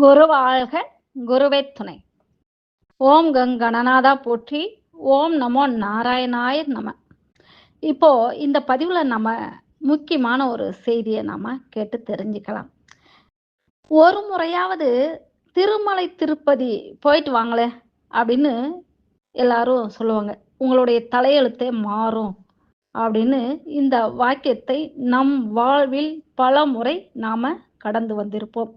குருவாழ்க குருவே துணை ஓம் கங்கணநாதா போற்றி. ஓம் நமோ நாராயணாய நம. இப்போ இந்த பதிவுல நம்ம முக்கியமான ஒரு செய்தியை நாம கேட்டு தெரிஞ்சுக்கலாம். ஒரு முறையாவது திருமலை திருப்பதி போயிட்டு வாங்களே அப்படின்னு எல்லாரும் சொல்லுவாங்க. உங்களுடைய தலையெழுத்தே மாறும் அப்படின்னு இந்த வாக்கியத்தை நம் வாழ்வில் பல முறை நாம கடந்து வந்திருப்போம்.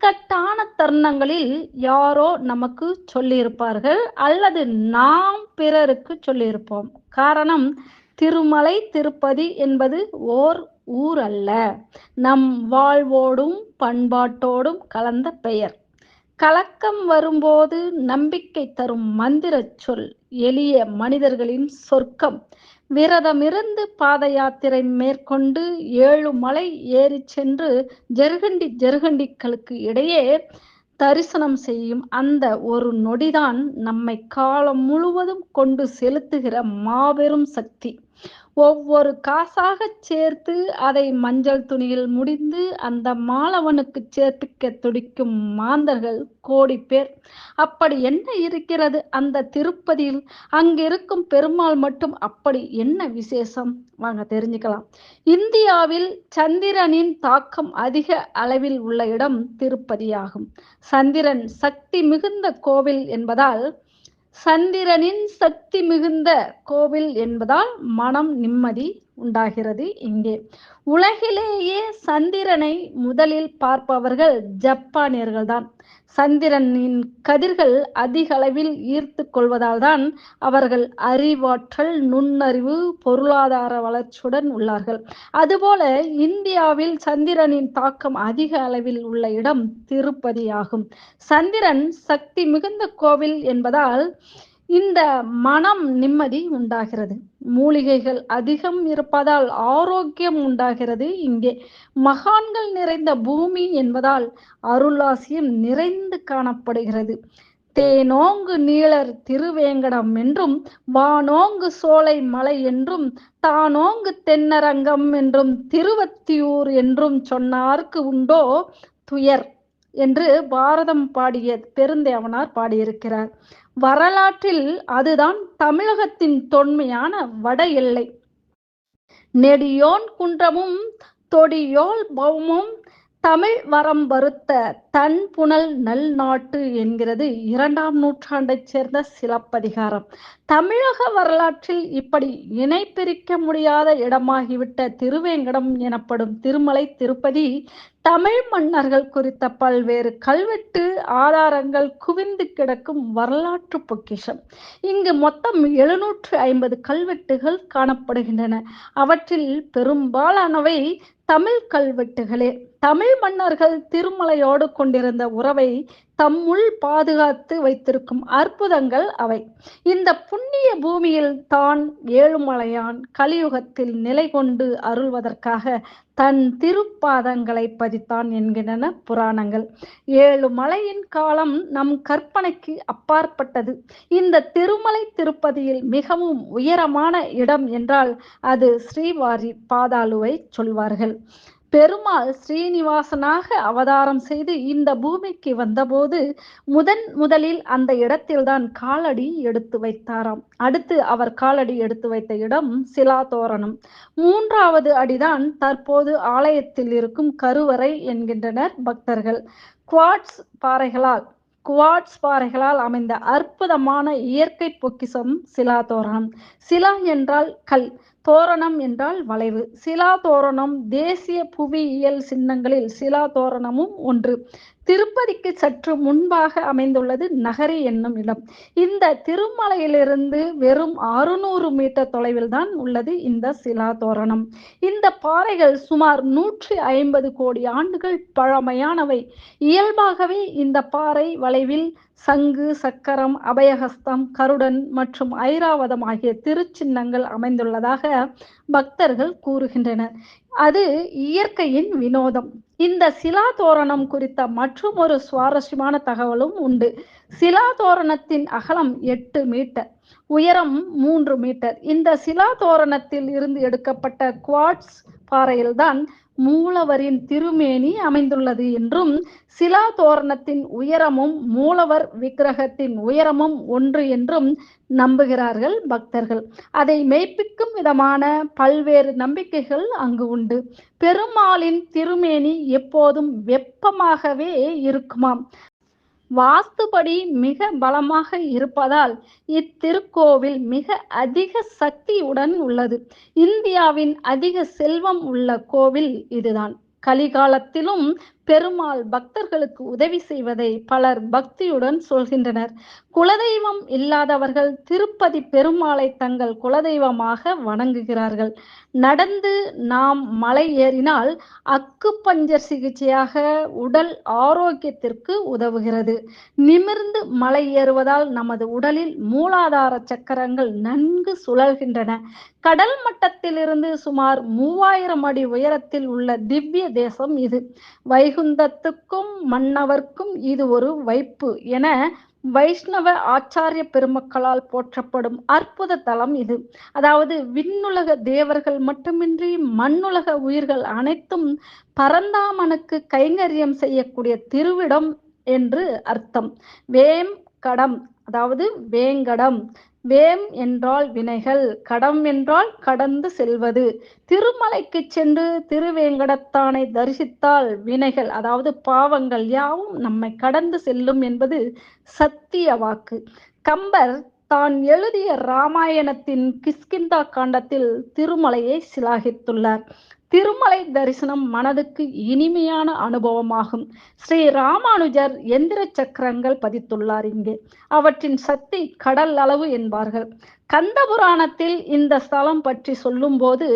இக்கட்டான தருணங்களில் யாரோ நமக்கு சொல்லியிருப்பார்கள் அல்லது நாம் பிறருக்கு சொல்லியிருப்போம். காரணம் திருமலை திருப்பதி என்பது ஓர் ஊர் அல்ல நம் வாழ்வோடும் பண்பாட்டோடும் கலந்த பெயர். கலக்கம் வரும்போது நம்பிக்கை தரும் மந்திர சொல் எளிய மனிதர்களின் சொர்க்கம். விரதமிருந்து பாத யாத்திரை மேற்கொண்டு ஏழு மலை ஏறி சென்று ஜெருகண்டி ஜெருகண்டிகளுக்கு இடையே தரிசனம் செய்யும் அந்த ஒரு நொடிதான் நம்மை காலம் முழுவதும் கொண்டு செலுத்துகிற மாபெரும் சக்தி. ஒவ்வொரு காசாக சேர்த்து அதை மஞ்சள் துணியில் முடிந்து அந்த மாலவனுக்கு சேர்த்துக்க துடிக்கும் மாந்தர்கள் கோடி பேர். அப்படி என்ன இருக்கிறது அந்த திருப்பதியில்? அங்கிருக்கும் பெருமாள் மட்டும் அப்படி என்ன விசேஷம்? வாங்க தெரிஞ்சுக்கலாம். இந்தியாவில் சந்திரனின் தாக்கம் அதிக அளவில் உள்ள இடம் திருப்பதியாகும். சந்திரன் சக்தி மிகுந்த கோவில் என்பதால் சந்திரனின் சக்தி மிகுந்த கோவில் என்பதால் மனம் நிம்மதி உண்டாகிறது இங்கே. உலகிலேயே சந்திரனை முதலில் பார்ப்பவர்கள் ஜப்பானியர்கள் தான் சந்திரனின் கதிர்கள் அதிக அளவில் ஈர்த்து கொள்வதால் தான் அவர்கள் அறிவாற்றல் நுண்ணறிவு பொருளாதார வளர்ச்சியுடன் உள்ளார்கள். அதுபோல இந்தியாவில் சந்திரனின் தாக்கம் அதிக அளவில் உள்ள இடம் திருப்பதி ஆகும் சந்திரன் சக்தி மிகுந்த கோவில் என்பதால் இந்த மனம் நிம்மதி உண்டாகிறது. மூலிகைகள் அதிகம் இருப்பதால் ஆரோக்கியம் உண்டாகிறது. இங்கே மகான்கள் நிறைந்த பூமி என்பதால் அருளாசியம் நிறைந்து காணப்படுகிறது. தேனோங்கு நீளர் திருவேங்கடம் என்றும் வானோங்கு சோலை மலை என்றும் தானோங்கு தென்னரங்கம் என்றும் திருவத்தியூர் என்றும் சொன்னார்க்கு உண்டோ துயர்? என்று பாரதம் பாடிய பெருந்தேவனார் பாடியிருக்கிறார். வரலாற்றில் அதுதான் தமிழகத்தின் தொன்மையான வட எல்லை. நெடியோன் குன்றமும் தொடியோல் பௌமும் தமிழ் வரம் வருத்த தன் புனல் நல் நாட்டு என்கிறது இரண்டாம் நூற்றாண்டைச் சேர்ந்த சிலப்பதிகாரம். தமிழக வரலாற்றில் இப்படி இணை பிரிக்க முடியாத இடமாகிவிட்ட திருவேங்கடம் எனப்படும் திருமலை திருப்பதி தமிழ் மன்னர்கள் குறித்த பல்வேறு கல்வெட்டு ஆதாரங்கள் குவிந்து கிடக்கும் வரலாற்று பொக்கிஷம். இங்கு மொத்தம் எழுநூற்று ஐம்பது கல்வெட்டுகள் காணப்படுகின்றன. அவற்றில் பெரும்பாலானவை தமிழ் கல்வெட்டுகளே. தமிழ் மன்னர்கள் திருமலையோடு கொண்டிருந்த உறவை தம்முள் பாதுகாத்து வைத்திருக்கும் அற்புதங்கள் அவை. இந்த புண்ணிய பூமியில் தான் ஏழுமலையான் கலியுகத்தில் நிலை கொண்டு அருள்வதற்காக தன் திருப்பாதங்களை பதித்தான் என்கின்றன புராணங்கள். ஏழு மலையின் காலம் நம் கற்பனைக்கு அப்பாற்பட்டது. இந்த திருமலை திருப்பதியில் மிகவும் உயரமான இடம் என்றால் அது ஸ்ரீவாரி பாதாளுவை சொல்வார்கள். பெருமாள் ஸ்ரீனிவாசனாக அவதாரம் செய்து இந்த பூமிக்கு வந்தபோது முதன் முதலில் அந்த இடத்தில்தான் காலடி எடுத்து வைத்தாராம். அடுத்து அவர் காலடி எடுத்து வைத்த இடம் சிலாதோரணம் மூன்றாவது அடிதான் தற்போது ஆலயத்தில் இருக்கும் கருவறை என்கின்றனர் பக்தர்கள். குவாட்ஸ் பாறைகளால் குவாட்ஸ் பாறைகளால் அமைந்த அற்புதமான இயற்கை பொக்கிசம் சிலா தோரணம். சிலா என்றால் கல். தோரணம் என்றால் வளைவு. சிலா தோரணம் தேசிய புவியியல் சின்னங்களில் சிலா தோரணமும் ஒன்று. திருப்பதிக்கு சற்று முன்பாக அமைந்துள்ளது நகரி என்னும் இடம். இந்த திருமலையிலிருந்து வெறும் அறுநூறு மீட்டர் தொலைவில் தான் உள்ளது இந்த சிலா தோரணம். இந்த பாறைகள் சுமார் நூற்றி ஐம்பது கோடி ஆண்டுகள் பழமையானவை. இயல்பாகவே இந்த பாறை வளைவில் சங்கு சக்கரம் அபயஹஸ்தம் கருடன் மற்றும் ஐராவதம் ஆகிய திருச்சின்னங்கள் அமைந்துள்ளதாக பக்தர்கள் கூறுகின்றனர். அது இயற்கையின் வினோதம். இந்த சிலா தோரணம் குறித்த மற்றும் ஒரு சுவாரஸ்யமான தகவலும் உண்டு. சிலா தோரணத்தின் அகலம் எட்டு மீட்டர் உயரம் மூன்று மீட்டர். இந்த சிலா தோரணத்தில் இருந்து எடுக்கப்பட்ட குவாட்ஸ் பாறையில்தான் மூலவரின் திருமேனி அமைந்துள்ளது என்றும் சிலா தோரணத்தின் உயரமும் மூலவர் விக்கிரகத்தின் உயரமும் ஒன்று என்றும் நம்புகிறார்கள் பக்தர்கள். அதை மெய்ப்பிக்கும் விதமான பல்வேறு நம்பிக்கைகள் அங்கு உண்டு. பெருமாளின் திருமேனி எப்போதும் வெப்பமாகவே இருக்குமாம். வாஸ்துபடி மிக பலமாக இருப்பதால் இத்திருக்கோவில் மிக அதிக சக்தியுடன் உள்ளது. இந்தியாவின் அதிக செல்வம் உள்ள கோவில் இதுதான். கலிகாலத்திலும் பெருமாள் பக்தர்களுக்கு உதவி செய்வதை பலர் பக்தியுடன் சொல்கின்றனர். குலதெய்வம் இல்லாதவர்கள் திருப்பதி பெருமாளை தங்கள் குலதெய்வமாக வணங்குகிறார்கள். நடந்து நாம் மலை ஏறினால் அக்கு பஞ்சர் சிகிச்சையாக உடல் ஆரோக்கியத்திற்கு உதவுகிறது. நிமிர்ந்து மலை ஏறுவதால் நமது உடலில் மூலாதார சக்கரங்கள் நன்கு சுழல்கின்றன. கடல் மட்டத்திலிருந்து சுமார் மூவாயிரம் அடி உயரத்தில் உள்ள திவ்ய தேசம் இது. வைகுந்தத்துக்கும் மன்னவர்க்கும் இது ஒரு வைப்பு என வைஷ்ணவ ஆச்சாரிய பெருமக்களால் போற்றப்படும் அற்புத தலம் இது. அதாவது விண்ணுலக தேவர்கள் மட்டுமின்றி மண்ணுலக உயிர்கள் அனைத்தும் பரந்தாமனுக்கு கைங்கரியம் செய்யக்கூடிய திருவிடம் என்று அர்த்தம். வேம் கடம் அதாவது வேங்கடம் வேம் என்றால் வினைகள் கடம் என்றால் கடந்து செல்வது. திருமலைக்கு சென்று திருவேங்கடத்தானை தரிசித்தால் வினைகள் அதாவது பாவங்கள் யாவும் நம்மை கடந்து செல்லும் என்பது சத்திய வாக்கு. கம்பர் தான் எழுதிய ராமாயணத்தின் கிஷ்கிந்தா காண்டத்தில் திருமலையை சிலாகித்துள்ளார். திருமலை தரிசனம் மனதுக்கு இனிமையான அனுபவமாகும். ஸ்ரீ ராமானுஜர் எந்திர சக்கரங்கள் பதித்துள்ளார் இங்கே. அவற்றின் சக்தி கடல் அளவு என்பார்கள். கந்த புராணத்தில் இந்த ஸ்தலம் பற்றி சொல்லும்போது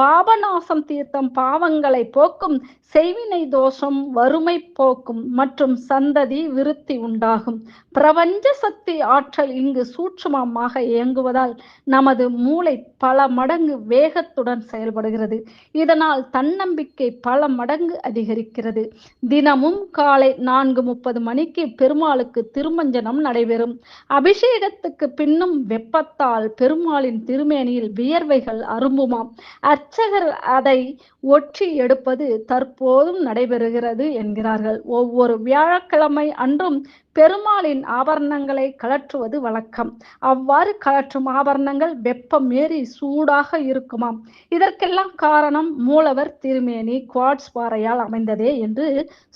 பாபநாசம் தீர்த்தம் பாவங்களை போக்கும் செய்வினை தோஷம் வறுமை போக்கும் மற்றும் சந்ததி விருத்தி உண்டாகும். பிரபஞ்ச சக்தி ஆற்றல் இங்கு சூட்சுமமாக இயங்குவதால் நமது மூளை பல மடங்கு வேகத்துடன் செயல்படுகிறது. இதனால் தன்னம்பிக்கை பல மடங்கு அதிகரிக்கிறது. தினமும் காலை நான்கு முப்பது மணிக்கு பெருமாளுக்கு திருமஞ்சனம் நடைபெறும். அபிஷேகத்துக்கு பின்னும் வெப்பத்தால் பெருமாளின் திருமேனியில் வியர்வைகள் அரும்புமாம். அர்ச்சகர் அதை ஒற்றி எடுப்பது தற்போதும் நடைபெறுகிறது என்கிறார்கள். ஒவ்வொரு வியாழக்கிழமை அன்றும் பெருமாளின் ஆபரணங்களை கலற்றுவது வழக்கம். அவ்வாறு கலற்றும் ஆபரணங்கள் வெப்பம் மீறி சூடாக இருக்குமாம். இதற்கெல்லாம் காரணம் மூலவர் திருமேனி குவாட்ஸ் பாறையால் அமைந்ததே என்று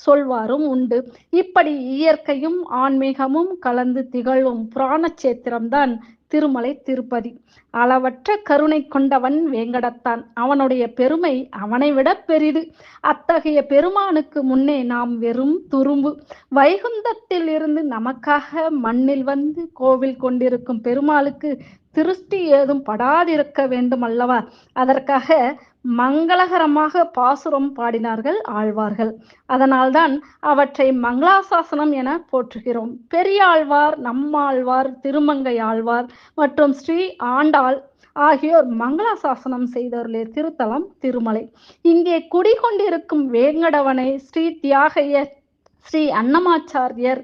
சொல்வாரும் உண்டு. இப்படி இயற்கையும் ஆன்மீகமும் கலந்து திகழும் புராணச்சேத்திரம்தான் திருமலை திருப்பதி. அளவற்ற கருணை கொண்டவன் வேங்கடத்தான். அவனுடைய பெருமை அவனை விட பெரிது. அத்தகைய பெருமானுக்கு முன்னே நாம் வெறும் துரும்பு. வைகுந்தத்தில் இருந்து நமக்காக மண்ணில் வந்து கோவில் கொண்டிருக்கும் பெருமாளுக்கு திருஷ்டி ஏதும் படாதிருக்க வேண்டும் அல்லவா? அதற்காக மங்களகரமாக பாசுரம் பாடினார்கள் ஆழ்வார்கள். அதனால்தான் அவற்றை மங்களாசாசனம் என போற்றுகிறோம். பெரியாழ்வார் நம்மாழ்வார் திருமங்கை ஆழ்வார் மற்றும் ஸ்ரீ ஆண்டாள் ஆகியோர் மங்களாசாசனம் செய்தவர்களே திருத்தலம் திருமலை. இங்கே குடிகொண்டிருக்கும் வேங்கடவனை ஸ்ரீ தியாகையர் ஸ்ரீ அன்னமாச்சாரியர்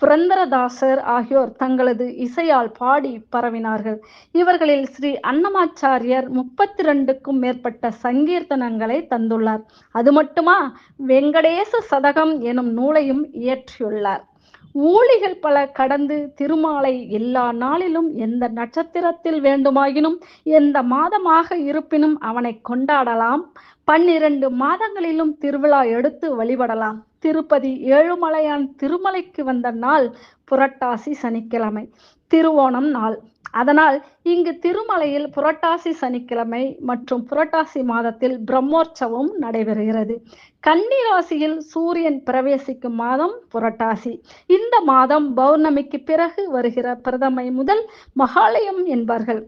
புரந்தரதாசர் ஆகியோர் தங்களது இசையால் பாடி பரவினார்கள். இவர்களில் ஸ்ரீ அன்னமாச்சாரியர் முப்பத்தி ரெண்டுக்கும் மேற்பட்ட சங்கீர்த்தனங்களை தந்துள்ளார். அது மட்டுமா? வெங்கடேச சதகம் எனும் நூலையும் இயற்றியுள்ளார். ஊழிகள் பல கடந்து திருமாலை எல்லா நாளிலும் எந்த நட்சத்திரத்தில் வேண்டுமாயினும் எந்த மாதமாக இருப்பினும் அவனை கொண்டாடலாம். பன்னிரண்டு மாதங்களிலும் திருவிழா எடுத்து வழிபடலாம். திருப்பதி ஏழுமலையான் திருமலைக்கு வந்த நாள் புரட்டாசி சனிக்கிழமை திருவோணம் நாள். அதனால் இங்கு திருமலையில் புரட்டாசி சனிக்கிழமை மற்றும் புரட்டாசி மாதத்தில் பிரம்மோற்சவம் நடைபெறுகிறது. கன்னி ராசியில் சூரியன் பிரவேசிக்கும் மாதம் புரட்டாசி. இந்த மாதம் பௌர்ணமிக்கு பிறகு வருகிற பிரதமை முதல் மகாலயம் என்பார்கள்.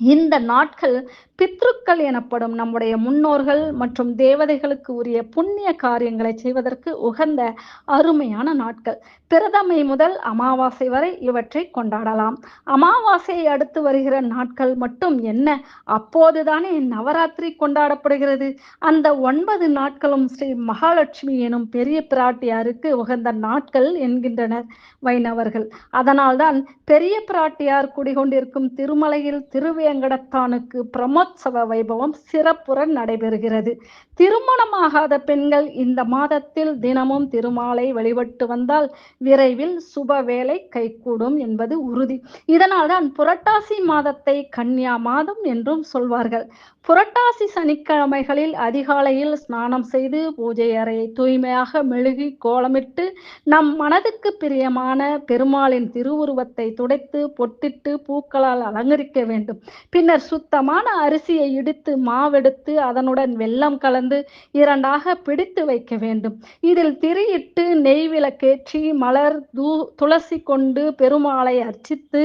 இந்த நாட்கள் பித்ருக்கள் எனப்படும் நம்முடைய முன்னோர்கள் மற்றும் தேவதைகளுக்கு உரிய புண்ணிய காரியங்களை செய்வதற்கு உகந்த அருமையான நாட்கள். பிரதமை முதல் அமாவாசை வரை இவற்றை கொண்டாடலாம். அமாவாசையை அடுத்து வருகிற நாட்கள் மட்டும் என்ன? அப்போதுதானே நவராத்திரி கொண்டாடப்படுகிறது. அந்த ஒன்பது நாட்களும் ஸ்ரீ மகாலட்சுமி எனும் பெரிய பிராட்டியாருக்கு உகந்த நாட்கள் என்கின்றனர் வைணவர்கள். அதனால்தான் பெரிய பிராட்டியார் குடிகொண்டிருக்கும் திருமலையில் திருவேங்கடத்தானுக்கு பிரமோத்சவ வைபவம் சிறப்புற நடைபெறுகிறது. திருமணமாகாத பெண்கள் இந்த மாதத்தில் தினமும் திருமாலை வழிபட்டு வந்தால் விரைவில் சுப வேலை கைகூடும் என்பது உறுதி. இதனால்தான் புரட்டாசி மாதத்தை கன்னியா மாதம் என்றும் சொல்வார்கள். புரட்டாசி சனிக்கிழமைகளில் அதிகாலையில் ஸ்நானம் செய்து பூஜை அறையை தூய்மையாக மெழுகி கோலமிட்டு நம் மனதுக்கு பிரியமான பெருமாளின் திருவுருவத்தை துடைத்து பொட்டிட்டு பூக்களால் அலங்கரிக்க வேண்டும். பின்னர் சுத்தமான அரிசியை இடித்து மாவெடுத்து அதனுடன் வெல்லம் கலந்து இரண்டாக பிடித்து வைக்க வேண்டும். இதில் திரியிட்டு நெய் விளக்கேற்றி மலர் தூ துளசி கொண்டு பெருமாளை அர்ச்சித்து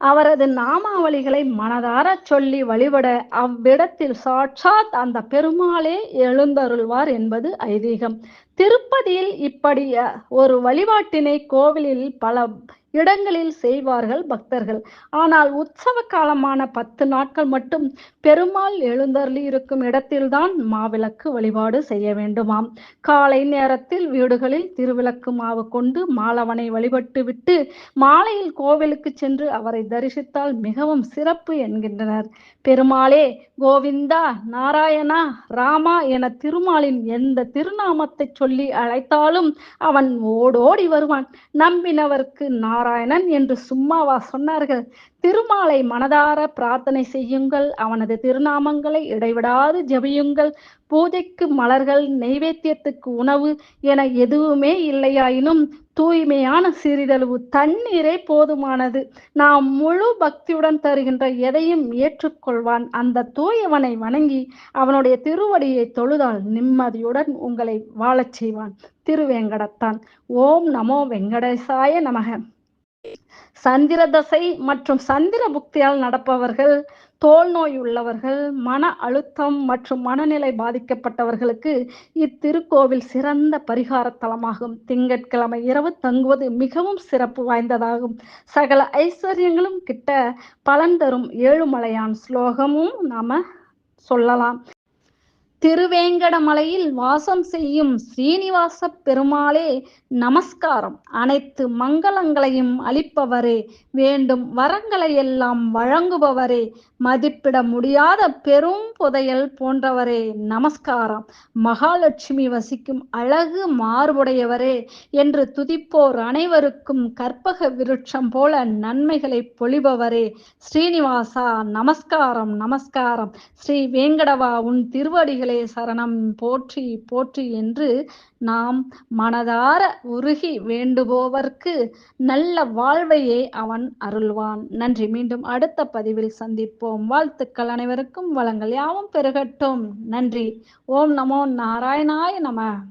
அவரது நாமாவளிகளை மனதார சொல்லி வழிபட அவ்விடத்தில் சாட்சாத் அந்த பெருமாளே எழுந்தருள்வார் என்பது ஐதீகம். திருப்பதியில் இப்படி ஒரு வழிபாட்டினை கோவிலில் பல இடங்களில் செய்வார்கள் பக்தர்கள். ஆனால் உற்சவ காலமான பத்து நாட்கள் மட்டும் பெருமாள் எழுந்தருளி இருக்கும் இடத்தில்தான் மாவிளக்கு வழிபாடு செய்ய வேண்டுமாம். காலை நேரத்தில் வீடுகளில் திருவிளக்கு மாவு கொண்டு மாலவனை வழிபட்டு விட்டு மாலையில் கோவிலுக்கு சென்று அவரை தரிசித்தால் மிகவும் சிறப்பு என்கின்றனர். பெருமாளே கோவிந்தா நாராயணா ராமா என திருமாலின் எந்த திருநாமத்தை சொல்லி அழைத்தாலும் அவன் ஓடோடி வருவான். நம்பினவர்க்கு நாராயணன் என்று சும்மாவா சொன்னார்கள். திருமாலை மனதார பிரார்த்தனை செய்யுங்கள். அவனது திருநாமங்களை இடைவிடாது ஜபியுங்கள். பூஜைக்கு மலர்கள் நெய்வேத்தியத்துக்கு உணவு என எதுவுமே இல்லையாயினும் தூய்மையான சிறிதளவு தண்ணீரே போதுமானது. நாம் முழு பக்தியுடன் தருகின்ற எதையும் ஏற்றுக்கொள்வான். அந்த தூயவனை வணங்கி அவனுடைய திருவடியை தொழுதால் நிம்மதியுடன் உங்களை வாழச் செய்வான். திருவேங்கடத்தான். ஓம் நமோ வெங்கடேசாய நமக. சந்திர தசை மற்றும் சந்திர புக்தியால் நடப்பவர்கள் தோல் நோய் உள்ளவர்கள் மன அழுத்தம் மற்றும் மனநிலை பாதிக்கப்பட்டவர்களுக்கு இத்திருக்கோவில் சிறந்த பரிகார தலமாகும். திங்கட்கிழமை இரவு தங்குவது மிகவும் சிறப்பு வாய்ந்ததாகும். சகல ஐஸ்வர்யங்களும் கிட்ட பலன் தரும் ஏழுமலையான் ஸ்லோகமும் நாம சொல்லலாம். திருவேங்கடமலையில் வாசம் செய்யும் ஸ்ரீனிவாச பெருமாளே நமஸ்காரம். அனைத்து மங்களங்களையும் அளிப்பவரே வேண்டும் வரங்களை எல்லாம் வழங்குபவரே மதிப்பிட முடியாத பெரும் புதையல் போன்றவரே நமஸ்காரம். மகாலட்சுமி வசிக்கும் அழகு மார்புடையவரே என்று துதிப்போர் அனைவருக்கும் கற்பக விருட்சம் போல நன்மைகளை பொழிபவரே ஸ்ரீனிவாசா நமஸ்காரம் நமஸ்காரம். ஸ்ரீ வேங்கடவா உன் திருவடிகள். திருவடிகளே சரணம் போற்றி போற்றி என்று நாம் மனதார உருகி வேண்டுபோவர்க்கு நல்ல வாழ்வையே அவன் அருள்வான். நன்றி. மீண்டும் அடுத்த பதிவில் சந்திப்போம். வாழ்த்துக்கள் அனைவருக்கும். வளங்கள் யாவும் பெருகட்டும். நன்றி. ஓம் நமோ நாராயணாய நம.